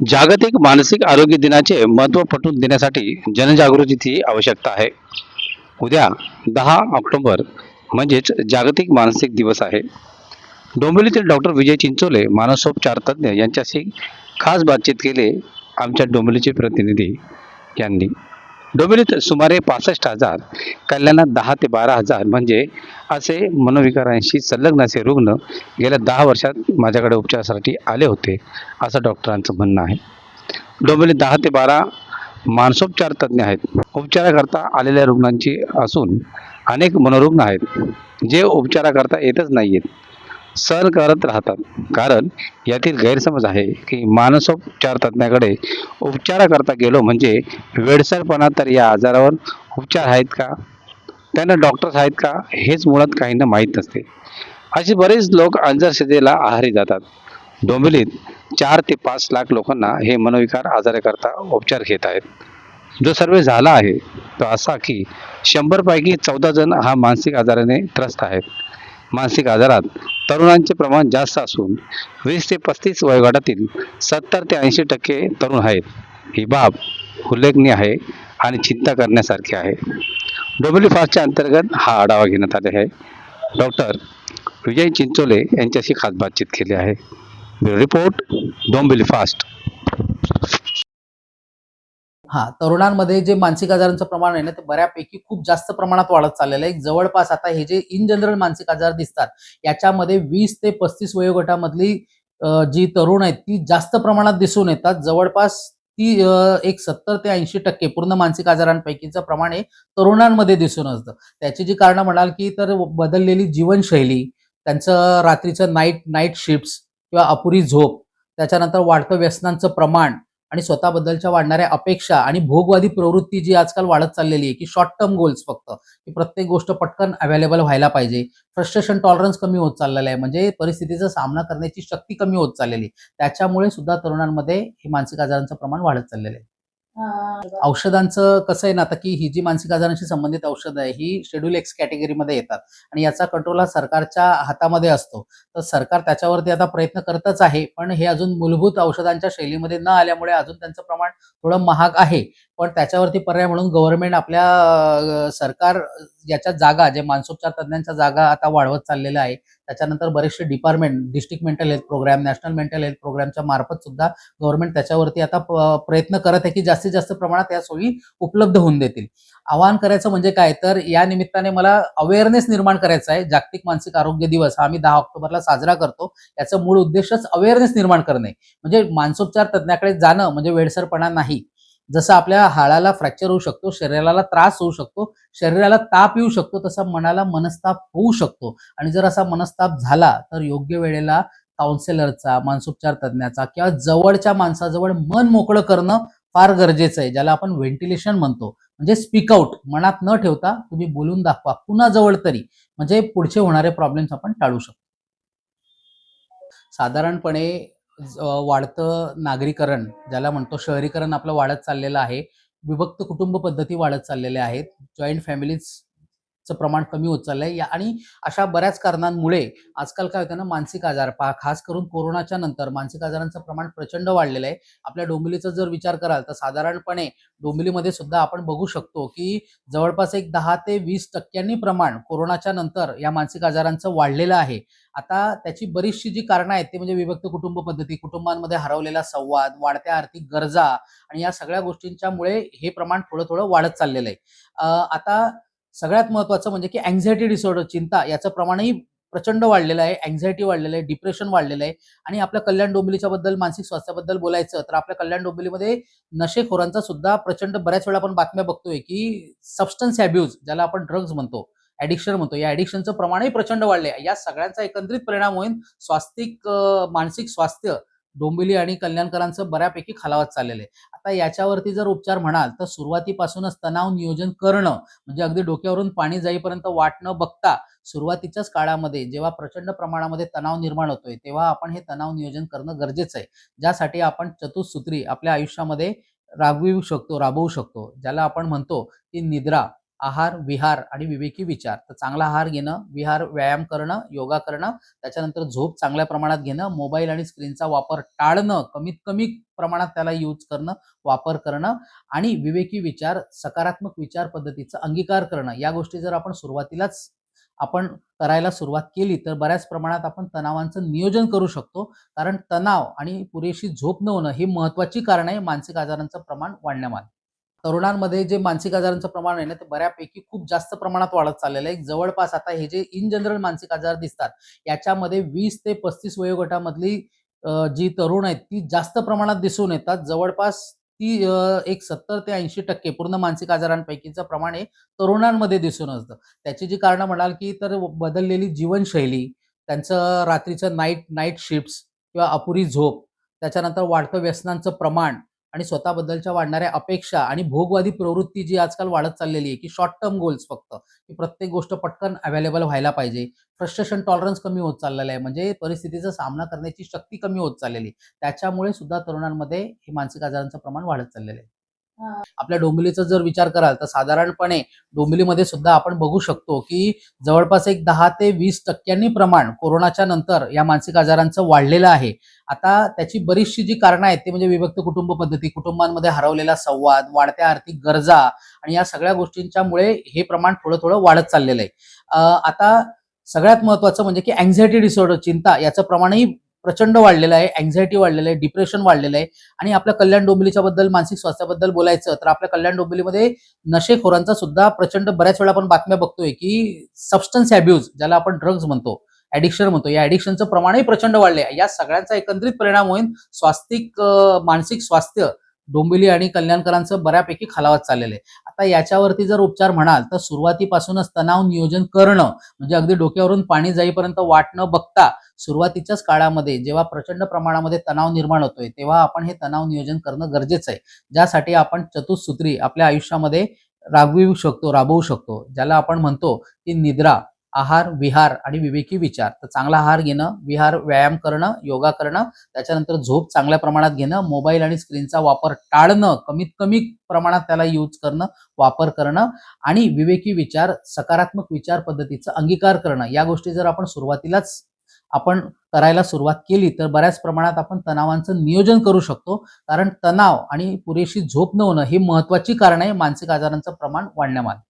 जागतिक मानसिक आरोग्य दिनाचे महत्त्व पटवून देण्यासाठी जनजागृतीची आवश्यकता आहे. उद्या दहा ऑक्टोबर म्हणजेच जागतिक मानसिक दिवस आहे. डोंबिवलीतील डॉक्टर विजय चिंचोले मानसोपचार तज्ज्ञ यांच्याशी खास बातचीत केले आमच्या डोंबिवलीचे प्रतिनिधी यांनी. डोंबिवलीत सुमारे पासष्ट हजार कल्याणात दहा ते बारा हजार म्हणजे असे मनोविकारांशी संलग्न असे रुग्ण गेल्या दहा वर्षात माझ्याकडे उपचारासाठी आले होते असं डॉक्टरांचं म्हणणं आहे. डोंबिवलीत दहा ते बारा मानसोपचार तज्ज्ञ आहेत. उपचाराकरता आलेल्या रुग्णांची असून अनेक मनोरुग्ण आहेत जे उपचाराकरता येतच नाही आहेत सहन करत राहतात. कारण यातील गैरसमज आहे की मानसोपचार तज्ज्ञाकडे उपचाराकरता गेलो म्हणजे वेडसरपणा तर या आजारावर उपचार आहेत का? त्यांना डॉक्टर्स आहेत का? हेच मुळात काहींना माहीत नसते. असे बरेच लोक अंधश्रद्धेला आहारी जातात. डोंबिवलीत चार ते पाच लाख लोकांना हे मनोविकार आजाराकरता उपचार घेत आहेत. जो सर्वे झाला आहे तो असा की शंभरपैकी चौदा जण हा मानसिक आजाराने त्रस्त आहेत. मानसिक आजारात तरुणांचे प्रमाण जास्त असून वीस ते पस्तीस वयोगटातील सत्तर ते ऐंशी टक्के तरुण आहेत. ही बाब उल्लेखनीय आहे आणि चिंता करण्यासारखी आहे. डोंबिवली फास्टच्या अंतर्गत हा आढावा घेण्यात आले आहे. डॉक्टर विजय चिंचोले यांच्याशी खास बातचीत केली आहे. Report Dombivli fast. हा तरुणांमध्ये जे मानसिक आजारांचं प्रमाण आहे ना ते बऱ्यापैकी खूप जास्त प्रमाणात वाढत चाललेलं आहे. जवळपास आता हे जे इन जनरल मानसिक आजार दिसतात याच्यामध्ये वीस ते पस्तीस वयोगटामधली जी तरुण आहेत ती जास्त प्रमाणात दिसून येतात. जवळपास ती एक सत्तर ते ऐंशी टक्के पूर्ण मानसिक आजारांपैकीचं प्रमाण हे तरुणांमध्ये दिसून असतं. त्याची जी कारणं म्हणाल की तर बदललेली जीवनशैली त्यांचं रात्रीचं नाईट नाईट शिफ्ट्स किंवा अपुरी झोप त्याच्यानंतर वाढतं व्यसनांचं प्रमाण आणि स्वतःबद्दलच्या वाढणाऱ्या अपेक्षा आणि भोगवादी प्रवृत्ती जी आजकाल वाढत चाललेली आहे की शॉर्ट टर्म गोल्स फक्त की प्रत्येक गोष्ट पटकन अवेलेबल व्हायला पाहिजे. फ्रस्ट्रेशन टॉलरन्स कमी होत चाललेला आहे. म्हणजे परिस्थितीचा सामना करण्याची शक्ती कमी होत चाललेली आहे. त्याच्यामुळे सुद्धा तरुणांमध्ये हे मानसिक आजारांचं प्रमाण वाढत चाललेलं आहे. औषधांचं कसं आहे ना आता की ही जी मानसिक आजारांशी संबंधित औषधं आहे ही शेड्यूल एक्स कॅटेगरीमध्ये येतात. आणि याचा कंट्रोल हा सरकारच्या हातामध्ये असतो. तर सरकार त्याच्यावरती आता प्रयत्न करतच आहे पण हे अजून मूलभूत औषधांच्या शैलीमध्ये न आल्यामुळे अजून त्यांचं प्रमाण थोडं महाग आहे. पण त्याच्यावरती पर्याय म्हणून गव्हर्नमेंट आपल्या सरकार याच्या जागा जे मानसोपचार तज्ञांच्या जागा आता वाढवत चाललेल्या आहे त्याच्यानंतर बरेचसे department district mental health programme national mental health प्रोग्रामच्या मार्फत सुद्धा गव्हर्नमेंट त्याच्यावरती आता प्रयत्न करत आहे की जास्तीत जास्त प्रमाणात या सोयी उपलब्ध होऊन देतील. आवाहन करायचं म्हणजे काय? तर या निमित्ताने मला अवेअरनेस निर्माण करायचा आहे. जागतिक मानसिक आरोग्य दिवस हा आम्ही दहा ऑक्टोबरला साजरा करतो. याचं मूळ उद्देशच अवेअरनेस निर्माण करणे. म्हणजे मानसोपचार तज्ज्ञाकडे जाणं म्हणजे वेडसरपणा नाही. जसं आपल्या हाडाला फ्रॅक्चर होऊ शकतो शरीराला त्रास होऊ शकतो शरीराला ताप येऊ शकतो तसा मनाला मनस्ताप होऊ शकतो. आणि जर असा मनस्ताप झाला तर योग्य वेळेला काउन्सिलरचा मानसोपचार तज्ञाचा किंवा जवळच्या माणसाजवळ मन मोकळं करणं फार गरजेचं आहे ज्याला आपण व्हेंटिलेशन म्हणतो. म्हणजे स्पीकआउट मनात न ठेवता तुम्ही बोलून दाखवा कुणाजवळ तरी. म्हणजे पुढचे होणारे प्रॉब्लेम्स आपण टाळू शकतो. साधारणपणे वाढतं नागरीकरण ज्याला म्हणतो शहरीकरण आपलं वाढत चाललेलं आहे. विभक्त कुटुंब पद्धती वाढत चाललेल्या आहेत. जॉईंट फॅमिलीज चं प्रमाण कमी होत चाललंय. या- आणि अशा बऱ्याच कारणांमुळे आजकाल काय होतं ना मानसिक आजार पा खास करून कोरोनाच्या नंतर मानसिक आजारांचं प्रमाण प्रचंड वाढलेलं आहे. आपल्या डोंबिवलीचा जर विचार कराल तर साधारणपणे डोंबिवलीमध्ये सुद्धा आपण बघू शकतो की जवळपास एक दहा ते वीस टक्क्यांनी प्रमाण कोरोनाच्या नंतर या मानसिक आजारांचं वाढलेलं आहे. आता त्याची बरीचशी जी कारणं आहेत ते म्हणजे विभक्त कुटुंब पद्धती कुटुंबांमध्ये हरवलेला संवाद वाढत्या आर्थिक गरजा आणि या सगळ्या गोष्टींच्यामुळे हे प्रमाण थोडं थोडं वाढत चाललेलं आहे. आता सगळ्यात महत्वाचं म्हणजे की अँझायटी डिसऑर्डर चिंता याचं प्रमाणही प्रचंड वाढलेलं आहे. अँझायटी वाढलेलं आहे डिप्रेशन वाढलेलं आहे. आणि आपल्या कल्याण डोंबिवलीच्या बद्दल मानसिक स्वास्थ्याबद्दल बोलायचं तर आपल्या कल्याण डोंबिवलीमध्ये नशेखोरांचा सुद्धा प्रचंड बऱ्याच वेळा आपण बातम्या बघतोय की सबस्टन्स अब्यूज ज्याला आपण ड्रग्ज म्हणतो ऍडिक्शन म्हणतो या ऍडिक्शनचं प्रमाणही प्रचंड वाढले या सगळ्यांचा एकत्रित परिणाम होईल स्वास्तिक मानसिक स्वास्थ्य डोंबिवली आणि कल्याणकरांचं बऱ्यापैकी खालावत चाललेलं आहे. आता याच्यावरती जर उपचार म्हणाल तर सुरुवातीपासूनच तणाव नियोजन करणं म्हणजे अगदी डोक्यावरून पाणी जाईपर्यंत वाट न बघता सुरुवातीच्याच काळामध्ये जेव्हा प्रचंड प्रमाणामध्ये तणाव निर्माण होतोय तेव्हा आपण हे तणाव नियोजन करणं गरजेचं आहे. ज्यासाठी आपण चतुसूत्री आपल्या आयुष्यामध्ये राबवू शकतो राबवू शकतो. ज्याला आपण म्हणतो की निद्रा. आहार विहार आणि विवेकी विचार. तर चांगला आहार घेणं विहार व्यायाम करणं योगा करणं त्याच्यानंतर झोप चांगल्या प्रमाणात घेणं मोबाईल आणि स्क्रीनचा वापर टाळणं कमीत कमी प्रमाणात त्याला यूज करणं वापर करणं आणि विवेकी विचार सकारात्मक विचार पद्धतीचा अंगीकार करणं. या गोष्टी जर आपण सुरुवातीलाच आपण करायला सुरुवात केली तर बऱ्याच प्रमाणात आपण तणावांचं नियोजन करू शकतो. कारण तणाव आणि पुरेशी झोप न होणं ही महत्वाची कारण आहे. मानसिक आजारांचं प्रमाण वाढण्यामागे. तरुणांमध्ये जे मानसिक आजारांचं प्रमाण आहे ना ते बऱ्यापैकी खूप जास्त प्रमाणात वाढत चाललेलं आहे. जवळपास आता हे जे इन जनरल मानसिक आजार दिसतात याच्यामध्ये वीस ते पस्तीस वयोगटामधली जी तरुण आहेत ती जास्त प्रमाणात दिसून येतात. जवळपास ती एक सत्तर ते ऐंशी टक्के पूर्ण मानसिक आजारांपैकीचं प्रमाण हे तरुणांमध्ये दिसून असतं. त्याची जी कारणं म्हणाल की तर बदललेली जीवनशैली त्यांचं रात्रीचं नाईट नाईट शिफ्ट्स किंवा अपुरी झोप त्याच्यानंतर वाढतं व्यसनांचं प्रमाण आणि स्वतःबद्दलच्या वाढणाऱ्या अपेक्षा आणि भोगवादी प्रवृत्ती जी आजकाल वाढत चाललेली आहे की शॉर्ट टर्म गोल्स फक्त की प्रत्येक गोष्ट पटकन अवेलेबल व्हायला पाहिजे. फ्रस्ट्रेशन टॉलरन्स कमी होत चाललेला आहे. म्हणजे परिस्थितीचा सामना करण्याची शक्ती कमी होत चाललेली आहे. त्याच्यामुळे सुद्धा तरुणांमध्ये हे मानसिक आजारांचं प्रमाण वाढत चाललेलं आहे. आपल्या डोंबिवलीचा जर विचार कराल तर साधारणपणे डोंबिवलीमध्ये सुद्धा आपण बघू शकतो की जवळपास एक दहा ते वीस टक्क्यांनी प्रमाण कोरोनाच्या नंतर या मानसिक आजारांचं वाढलेलं आहे. आता त्याची बरीचशी जी कारणं आहेत ते म्हणजे विभक्त कुटुंब पद्धती कुटुंबांमध्ये हरवलेला संवाद वाढत्या आर्थिक गरजा आणि या सगळ्या गोष्टींच्यामुळे हे प्रमाण थोडं थोडं वाढत चाललेलं आहे. आता सगळ्यात महत्वाचं म्हणजे की अँझायटी डिसऑर्डर चिंता याचं प्रमाणही प्रचंड वाढलेलं आहे अँझायटी वाढलेलं आहे डिप्रेशन वाढलेलं आहे. आणि आपल्या कल्याण डोंबिवलीच्या बद्दल मानसिक स्वास्थ्याबद्दल बोलायचं तर आपल्या कल्याण डोंबिवलीमध्ये नशेखोरांचा सुद्धा प्रचंड बऱ्याच वेळा आपण बातम्या बघतोय की सबस्टन्स अब्यूज ज्याला आपण ड्रग्ज म्हणतो ऍडिक्शन म्हणतो या ऍडिक्शनचं प्रमाणही प्रचंड वाढले या सगळ्यांचा एकत्रित परिणाम होईल स्वास्तिक मानसिक स्वास्थ्य डोंबिवली आणि कल्याणकरांचं बऱ्यापैकी खालावत चाललेलं आहे. आता याच्यावरती जर उपचार म्हणाल तर सुरुवातीपासूनच तणाव नियोजन करणं म्हणजे अगदी डोक्यावरून पाणी जाईपर्यंत वाट न बघता सुरुवातीच्याच काळामध्ये जेव्हा प्रचंड प्रमाणामध्ये तणाव निर्माण होतोय तेव्हा आपण हे तणाव नियोजन करणं गरजेचं आहे. ज्यासाठी आपण चतुसूत्री आपल्या आयुष्यामध्ये राबवू शकतो राबवू शकतो. ज्याला आपण म्हणतो की निद्रा. आहार विहार आणि विवेकी विचार. तर चांगला आहार घेणं विहार व्यायाम करणं योगा करणं त्याच्यानंतर झोप चांगल्या प्रमाणात घेणं मोबाईल आणि स्क्रीनचा वापर टाळणं कमीत कमी प्रमाणात त्याला यूज करणं वापर करणं आणि विवेकी विचार सकारात्मक विचार पद्धतीचा अंगीकार करणं. या गोष्टी जर आपण सुरुवातीलाच आपण करायला सुरुवात केली तर बऱ्याच प्रमाणात आपण तणावांचं नियोजन करू शकतो. कारण तणाव आणि पुरेशी झोप न होणं ही महत्वाची कारण आहे. मानसिक आजारांचं प्रमाण वाढण्यामागे.